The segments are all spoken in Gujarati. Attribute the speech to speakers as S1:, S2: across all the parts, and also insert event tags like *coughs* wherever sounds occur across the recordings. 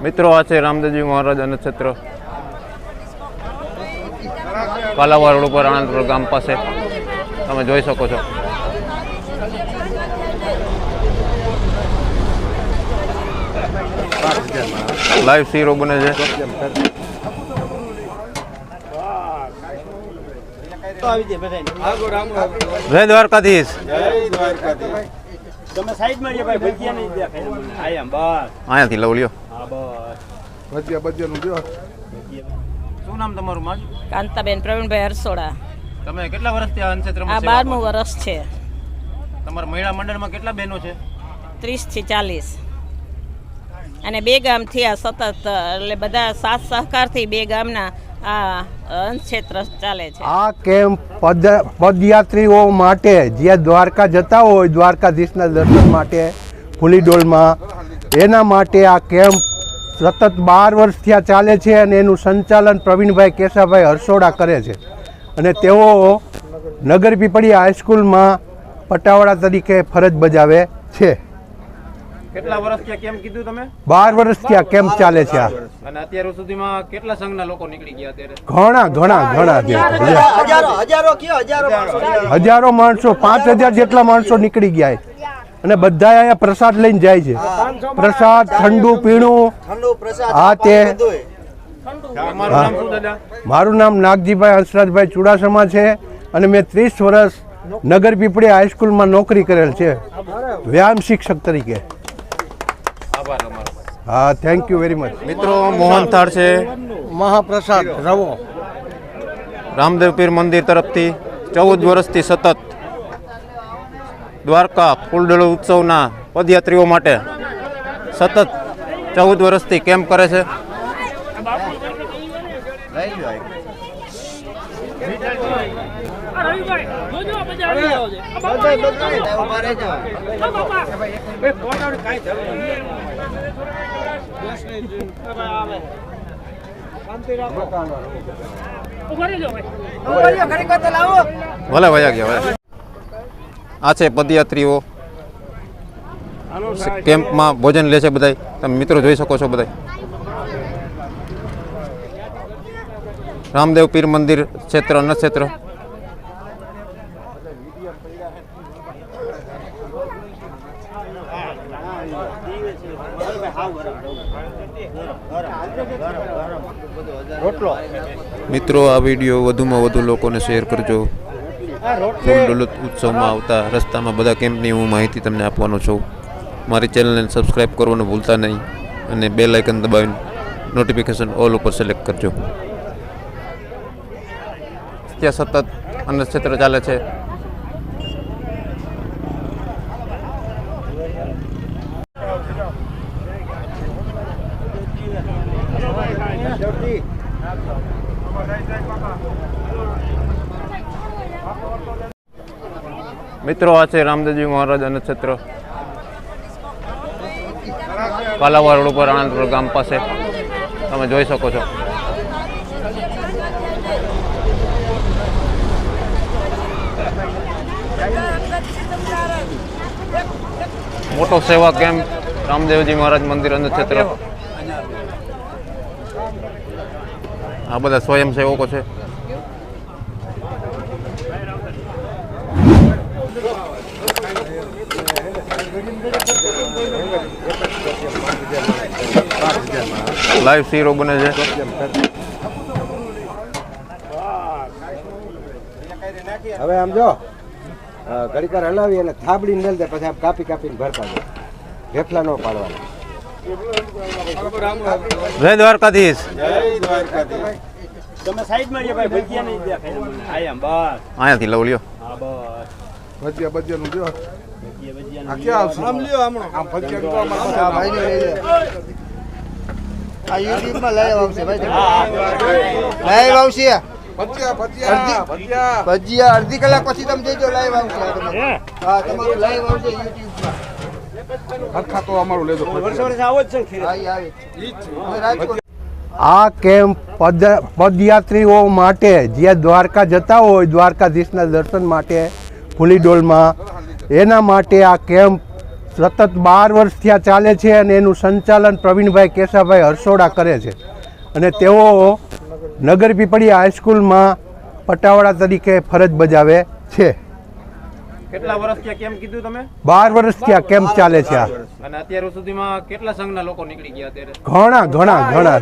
S1: મિત્રો આ છે રામદેવજી મહારાજ અને ક્ષેત્ર કાલાવા રોડ ઉપર આણંદપુર ગામ પાસે. તમે જોઈ શકો છો. લાઈવ શીરો બને છે. જય દ્વારકાધીશ.
S2: તમે સાઈડમાં જે ભાઈ ભજીયા નહીં દેખાય આયા બસ.
S1: અહીંયાથી લવ લ્યો.
S3: ભજીયા ભજીયાનું જો.
S1: શું નામ તમારું માં
S4: કાંતાબેન પ્રવીણભાઈ હરસોડા.
S1: તમે કેટલા વર્ષથી આ
S4: આ
S1: માં સેવા
S4: બારમું વર્ષ છે.
S1: તમારા મહિલા મંડળમાં કેટલા બહેનો છે?
S4: ત્રીસથી ચાલીસ. અને બે ગામ થયા સતત એટલે બધા સાથ સહકારથી બે ગામના આ અંશેત્ર ચાલે છે.
S5: આ કેમ્પ પદ પદયાત્રીઓ માટે જે દ્વારકા જતા હોય દ્વારકાધીશના દર્શન માટે ફુલીડોલમાં એના માટે આ કેમ્પ સતત બાર વર્ષથી આ ચાલે છે અને એનું સંચાલન પ્રવીણભાઈ કેશાભાઈ હરસોડા કરે છે. અને તેઓ નગર પીપળી હાઈસ્કૂલમાં પટાવાળા તરીકે ફરજ બજાવે છે.
S1: કેટલા વર્ષથી કેમ કીધું તમે?
S5: બાર વર્ષથી આ કેમ્પ ચાલે છે આ?
S1: અને અત્યાર સુધીમાં કેટલા સંઘના લોકો નીકળી ગયા અત્યારે?
S5: ઘણા ઘણા ઘણા
S2: હજારો હજારો હજારો માણસો.
S5: હજારો માણસો પાંચ હજાર જેટલા માણસો નીકળી ગયા છે. અને બધા અહીંયા પ્રસાદ લઈને જાય છે. પ્રસાદ ઠંડુ પીણું. હા તે
S1: તમારું નામ શું દાદા?
S5: મારું નામ નાગજીભાઈ હંસરાજભાઈ ચુડાસમા છે અને મેં ત્રીસ વર્ષ નગર પીપળી હાઈસ્કૂલમાં નોકરી કરેલ છે. વ્યાયામ શિક્ષક તરીકે. હા થેન્ક યુ વેરી મચ
S1: મિત્રો મોહનથાળ છે.
S5: મહાપ્રસાદ રવો.
S1: રામદેવપીર મંદિર તરફથી ચૌદ વર્ષથી સતત દ્વારકા ફૂલડોળ ઉત્સવના પદયાત્રીઓ માટે સતત ચૌદ વર્ષથી કેમ્પ કરે છે. ભલે વયા ગયા આ છે પદયાત્રીઓ. કેમ્પમાં ભોજન લે છે બધાય. તમે મિત્રો જોઈ શકો છો બધાય. રામદેવ પીર મંદિર ક્ષેત્ર અન્ન ક્ષેત્ર મિત્રો, આ વીડિયો વધુમાં વધુ લોકોને શેર કરજો. ફૂલડોલત ઉત્સવમાં આવતા રસ્તામાં બધા કેમ્પની હું માહિતી તમને આપવાનો છું. મારી ચેનલને સબસ્ક્રાઈબ કરવાનું ભૂલતા નહીં અને બે લાઇકન દબાવીને નોટિફિકેશન ઓલ ઉપર સિલેક્ટ કરજો. ત્યાં સતત અન્ન ક્ષેત્ર ચાલે છે. મિત્રો, આ છે રામદેવજી મહારાજ અને ક્ષેત્ર કાલાવા રોડ ઉપર આણંદપુર ગામ પાસે. તમે જોઈ શકો છો. મોટો સેવા કેમ્પ રામદેવજી મહારાજ મંદિર અને ક્ષેત્ર આ બધા સ્વયંસેવકો છે. લાઈવ શીરો બને છે.
S5: હવે આમ જો ઘડીકાર હલાવી અને થાબડી મેલ દે પછી આમ કાપી કાપીને ભરતા જાય. ઢેફલા ન પાડવાના.
S1: જય દ્વારકાધીશ.
S2: તમે સાઈડમાં જે ભાઈ ભજીયા નહીં દેખાય આયા બસ.
S1: અહીંયાથી લવ લ્યો.
S2: હા બસ.
S3: ભજીયા ભજીયાનું જો. આ ક્યાં આવશે? આમ લ્યો આમ ભજીયા આમ ભાઈ ને લઈ
S6: આ યુટ્યુબમાં લાઈવ આવશે ભાઈ લાઈવ આવશે.
S3: ભજીયા ભજીયા ભજીયા.
S6: ભજીયા અડધી કલાક પછી તમે જઈજો લાઈવ આવશે હા? તમારું લાઈવ આવશે યુટ્યુબમાં.
S3: હરખા તો અમારું લેજો.
S2: વર્ષો વર્ષ આવો જ છે ને ખીર.
S6: હા ઈ આવે રાજકોટ
S5: આ કેમ્પ પદ પદયાત્રીઓ માટે જે દ્વારકા જતા હોય દ્વારકાધીશના દર્શન માટે ફુલીડોલમાં એના માટે આ કેમ્પ સતત બાર વર્ષથી આ ચાલે છે અને એનું સંચાલન પ્રવીણભાઈ કેશાભાઈ હરસોડા કરે છે. અને તેઓ નગર પીપળી હાઈસ્કૂલમાં પટાવાળા તરીકે ફરજ બજાવે છે.
S1: કેટલા વર્ષથી કેમ્પ કીધું તમે?
S5: બાર વર્ષથી આ કેમ્પ ચાલે છે આ?
S1: અને અત્યાર સુધીમાં કેટલા સંઘના લોકો નીકળી ગયા અત્યારે?
S5: ઘણા ઘણા ઘણા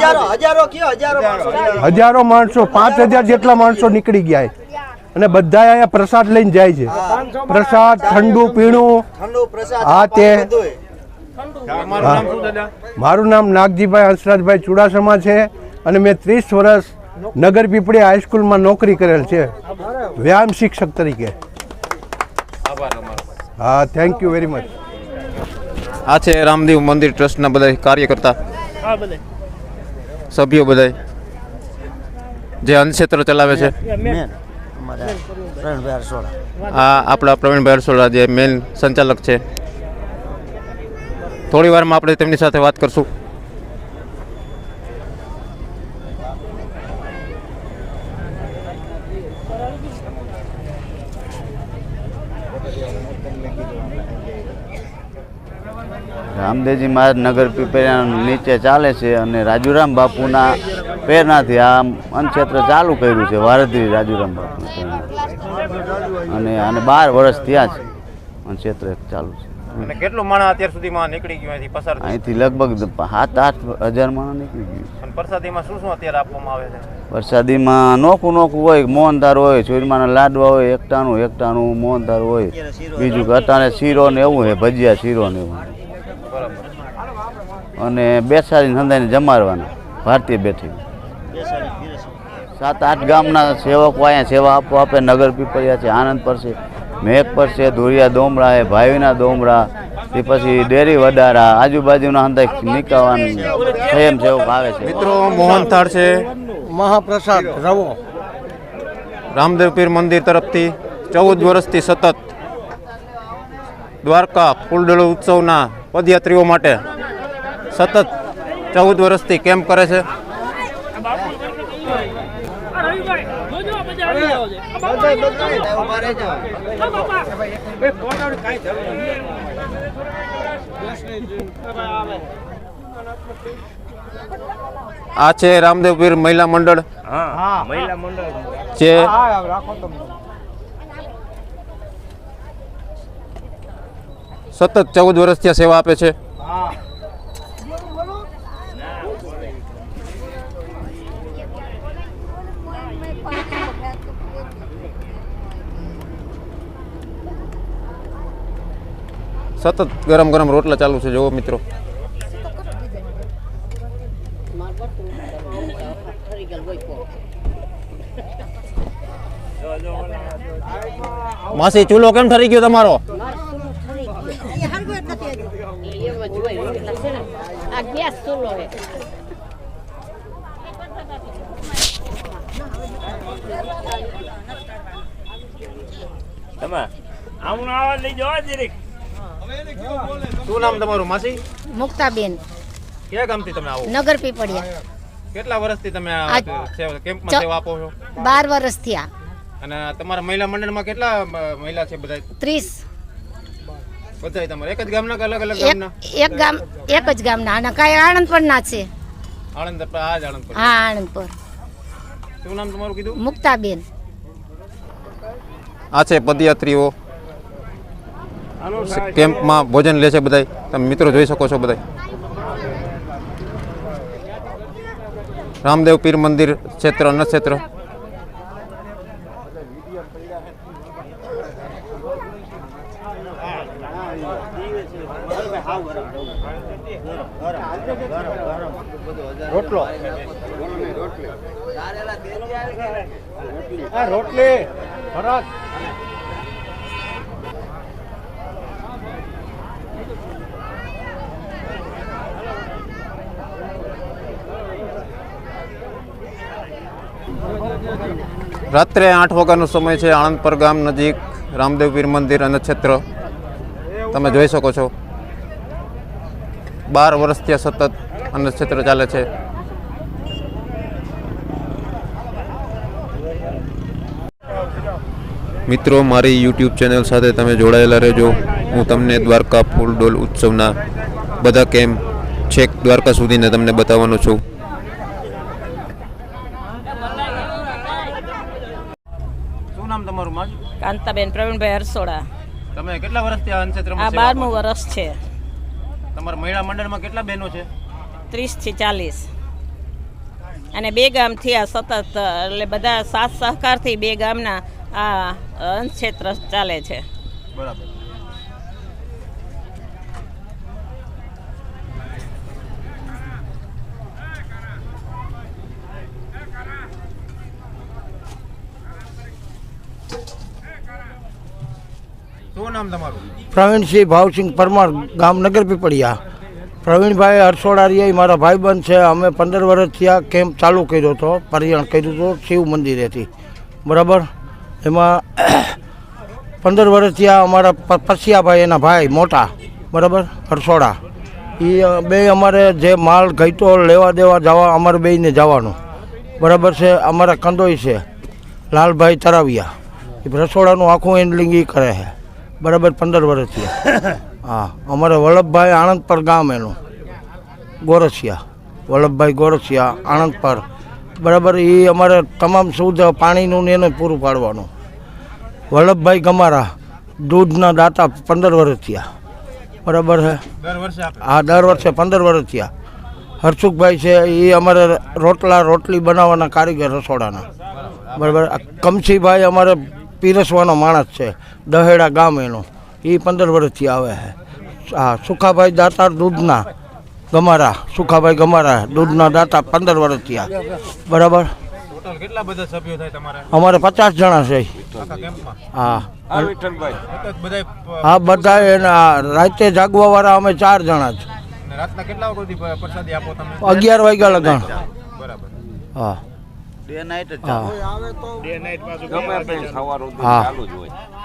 S6: હજારો હજારો કયો હજારો માણસો
S5: હજારો માણસો પાંચ હજાર જેટલા માણસો નીકળી ગયા છે. અને બધા અહીંયા પ્રસાદ લઈને જાય છે. પ્રસાદ ઠંડુ પીણું.
S6: ઠંડુ
S5: હા, તે-
S6: બધુંય.
S1: તમારું નામ શું દાદા?
S5: મારું નામ નાગજીભાઈ હંસરાજભાઈ ચુડાસમા છે અને મેં ત્રીસ વર્ષ નગર પીપળી હાઈસ્કૂલમાં નોકરી કરેલ છે. વ્યાયામ શિક્ષક તરીકે. હા થેન્ક યુ વેરી મચ
S1: આ છે રામદેવ મંદિર ટ્રસ્ટના બધા કાર્યકર્તા. સભ્યો બધા જે અન્નક્ષેત્ર ચલાવે છે. આ આપણા પ્રવીણભાઈ અરસોડા જે મેન સંચાલક છે. થોડી વારમાં આપણે તેમની સાથે વાત કરશું.
S7: રામદેવજી મહારાજ નગર પીપળિયા નીચે ચાલે છે અને રાજુરામ બાપુના પ્રેરણાથી આ અન્નક્ષેત્ર ચાલુ કર્યું છે વારદ્રી રાજુરામ પ્રેરણાથી. અને આને બાર વર્ષ થયા છે અન્નક્ષેત્ર ચાલુ છે.
S1: અને કેટલું માણસ અત્યાર સુધીમાં નીકળી ગયું અહીંથી પસાર
S7: અહીંથી લગભગ સાત આઠ હજાર માણસ નીકળી ગયું
S1: અને પ્રસાદીમાં શું શું અત્યારે આપવામાં આવે છે?
S7: વરસાદીમાં નોખું નોખું હોય મોહનધાર હોય ચોરમાના લાડવા હોય એકટાણું એકટાણું મોહનધાર હોય બીજું કે અટાણે શીરો ને એવું છે ભજીયા શીરો ને એવું અને બેસાડીને સંધાઈને જમાડવાના ભારતીય બેઠી સાત આઠ ગામના સેવકો અહીંયા સેવા આપવા આપે નગર પીપળિયા છે આનંદ પર છે મેઘ પર છે ધુરિયા ડોમરા એ ભાઈના ડોમરા તે પછી ડેરી વડારા આજુબાજુના હંધાઈ નિકાવાન સ્વયં સેવક આવે છે.
S1: મિત્રો મોહનથાળ છે.
S3: મહાપ્રસાદ રવો.
S1: રામદેવ પીર મંદિર તરફથી ચૌદ વર્ષથી સતત દ્વારકા ફૂલડોળ ઉત્સવના પદયાત્રીઓ માટે સતત ચૌદ વર્ષથી કેમ્પ કરે છે
S6: ઊભા રહેજો.
S1: આ છે રામદેવપીર મહિલા મંડળ.
S2: મહિલા મંડળ.
S1: જે સતત ચૌદ વર્ષથી સેવા આપે છે. સતત ગરમ ગરમ રોટલા ચાલુ છે, જુઓ મિત્રો. માસી, ચૂલો કેમ ઠરી ગયો તમારો?
S4: આ ગેસ ચૂલો છે
S2: તમે આવું આવા લઈ જવા જરીક.
S1: શું નામ તમારું માસી?
S8: મુક્તાબેન.
S1: ક્યાં ગામથી તમે આવો?
S8: નગર પીપળિયા.
S1: કેટલા વર્ષથી તમે આ સેવા- કેમ્પમાં સેવા આપો છો?
S8: 12 વર્ષથી આ.
S1: અને તમારા મહિલા મંડળમાં કેટલા મહિલા છે બધા?
S8: ત્રીસ.
S1: બધા તમારે. એક જ ગામના કે અલગ અલગ ગામના?
S8: એક ગામ એક જ ગામના. અને કાંઈ આણંદ પણ ના છે.
S1: આણંદ આ જ આણંદ પર
S8: હા આણંદ પર
S1: શું નામ તમારું કીધું?
S8: મુક્તાબેન.
S1: આ છે પદયાત્રીઓ. કેમ્પમાં ભોજન લે છે બધાય. તમે મિત્રો જોઈ શકો છો બધાય. રામદેવ પીર મંદિર ક્ષેત્ર અન્ન ક્ષેત્ર
S3: રોટલો. રોટલી. રોટલી
S1: રાત્રે આઠ વાગ્યાનો સમય છે, આણંદપર ગામ નજીક રામદેવ પીર મંદિર અને ક્ષેત્ર તમે જોઈ શકો છો. બાર વર્ષથી આ સતત અન્ન ક્ષેત્ર ચાલે છે. મિત્રો, મારી યુટ્યુબ ચેનલ સાથે તમે જોડાયેલા રહેજો. હું તમને દ્વારકા ફૂલડોલ ઉત્સવના બધા કેમ્પ છેક દ્વારકા સુધીને તમને બતાવવાનો છું શું નામ તમારું માં
S4: કાંતાબેન પ્રવીણભાઈ હરસોડા.
S1: તમે કેટલા વર્ષથી આ
S4: આ બારમું વર્ષ છે.
S1: તમારા મહિલા મંડળમાં કેટલા બહેનો છે?
S4: ત્રીસથી ચાલીસ. અને બે ગામથી આ સતત એટલે બધા સાથ સહકારથી બે ગામના આ અંશ ક્ષેત્ર ચાલે છે.
S1: બરાબર. શું નામ તમારું?
S9: પ્રવીણસિંહ ભાવસિંહ પરમાર, ગામ નગર પીપળિયા. પ્રવીણભાઈ હરસોડારીએ મારા ભાઈબંધ છે. અમે પંદર વર્ષથી આ કેમ્પ ચાલુ કર્યો હતો પરિયાણ કર્યું હતું, શિવ મંદિરેથી. બરાબર? એમાં *coughs* પંદર વર્ષથી આ અમારા પસિયાભાઈ એના ભાઈ મોટા, બરાબર? હરસોડા એ બે અમારે જે માલ ઘઈતો લેવા દેવા જવા, અમારે બેને જવાનું. બરાબર છે? અમારા કંદોઈ છે. લાલભાઈ તરાવિયા. એ રસોડાનું આખું હેન્ડલિંગ એ કરે છે. બરાબર પંદર વર્ષથી *laughs* હા અમારે વલ્લભભાઈ આણંદપર ગામ એનું. ગોરસિયા. વલ્લભભાઈ ગોરસિયા આણંદપર. બરાબર એ અમારે તમામ સુવિધા પાણીનું ને એને પૂરું પાડવાનું. વલ્લભભાઈ ગમારા દૂધના દાતા પંદર વર્ષ થયા. બરાબર છે
S1: વર્ષે
S9: હા દર વર્ષે પંદર વર્ષ થયા. હર્ષુખભાઈ છે એ અમારે રોટલા રોટલી બનાવવાના કારીગર રસોડાના. બરાબર કમસીભાઈ અમારે પીરસવાનો માણસ છે દહેડા ગામ એનું એ પંદર વર્ષથી આવે છે. હા સુખાભાઈ દાતાર દૂધના ગમારા સુખાભાઈ ગમારા દૂધના દાતા પંદર વર્ષથી આ. બરાબર?
S1: કેટલા બધા સભ્યો થાય તમારે?
S9: અમારે પચાસ જણા છે. હા. હા બધા એના રાતે જાગવા વાળા અમે ચાર જણા જ.
S1: ને રાતના કેટલા વાગ્યા સુધી પ- પ્રસાદી આપો તમે?
S9: અગિયાર વાગ્યા લગાણ.
S1: બરાબર.
S9: હા.
S7: ડે નાઇટ જ
S9: હા.
S2: ડે નાઇટ પાછું ગમે
S9: હા.
S2: ચાલુ જ હોય.